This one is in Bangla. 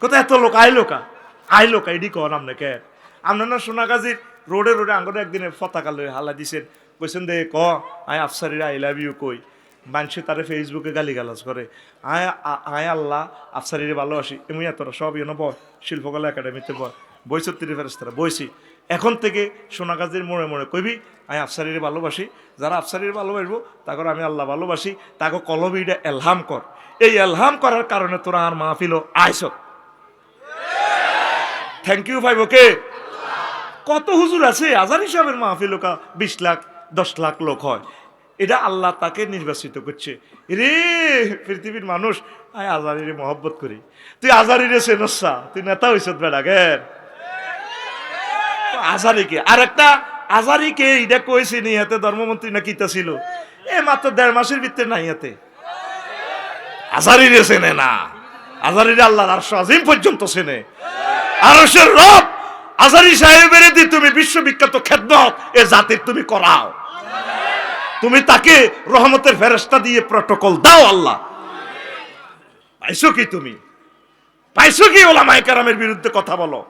কোথায় এত লোক আইলো কা? আইলো কা? এডি কন আপনি কে? আপনার না সোনাগাজীর রোডে রোডে আঙ্গরে একদিনে পতাকা লই হালা দিছেন। কইছেন, দে, ক, আয় আফসারিরা আই লাভ ইউ কই? মানুষে তারে ফেসবুকে গালি গালাজ করে। আয় আয় আল্লাহ, আফসারিরে ভালোবাসি। এমনি তোরা সব ইয়ে বয় শিল্পকলা একাডেমিতে বয় বৈচত্রিশ ফেরেস্তারা বইছি। এখন থেকে সোনাগাজীর মোড়ে মোড়ে কইবি আমি আফসারিরে ভালোবাসি। যারা আফসারিরে ভালোবাসবো তাকে আমি আল্লাহ ভালোবাসি। তাকে কলবিটা এলহাম কর। এই এলহাম করার কারণে তোরা আর মাহফিল আইস থ্যাংক ইউ ভাই ওকে কত হুজুর আছে? আজার হিসাবের মাহফিল কা বিশ লাখ, দশ লাখ লোক হয়। এটা আল্লাহ তাকে নির্বাচিত করছে। রে, পৃথিবীর মানুষ, আয় আজারিরে মহব্বত করি। তুই আজারিরে চেনসা তুই নেতা হইস বেড়া গের আজারিকে আর একটা আজারিকে এটা কইছি নি হাতে ধর্মমন্ত্রী না কিতা ছিল। এ মাত্র দেড় মাসের ভিতরে নাই হাতে আজারিরে চেনে না। আজারিরে আল্লাহ আর আজিম পর্যন্ত চেনে। আরশের রব আজারি সাহেবের দি তুমি বিশ্ববিখ্যাত খেদমত, এ জাতির তুমি করাও। তুমি তাকে রহমতের ফেরস্তা দিয়ে প্রটোকল দাও আল্লাহ। পাইছো কি তুমি? পাইছো কি ওলামায়ে কেরামের বিরুদ্ধে কথা বলো?